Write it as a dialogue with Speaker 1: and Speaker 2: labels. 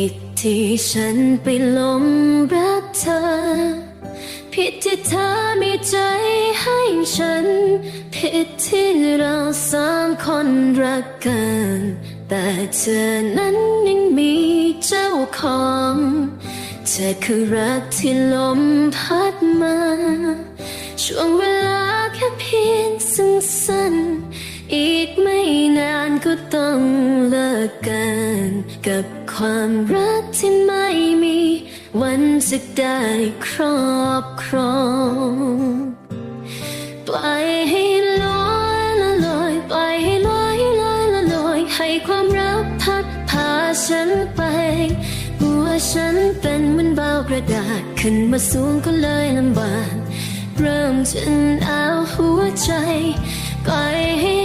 Speaker 1: ผิดที่ฉันไปหลงรักเธอ ผิดที่เธอมีใจให้ฉัน ผิดที่เราสามคนรักกัน แต่เธอนั้นยังมีเจ้าของเธอคือรักที่ลมพัดมา ช่วงเวลาแค่เพียงสั้นๆอีกไม่นาน ก็ต้องเลิกกัน กับความรักที่ไม่มี วันจะได้ครอบครอง ปล่อยให้ลอยละลอย ปล่อยให้ลอยลอยละลอย ให้ความรักพัดพาฉันไป หัวฉันเป็นเหมือนเบากระดาษ ขึ้นมาสูงก็เลยลำบาก เริ่มจนเอาหัวใจ ปล่อยให้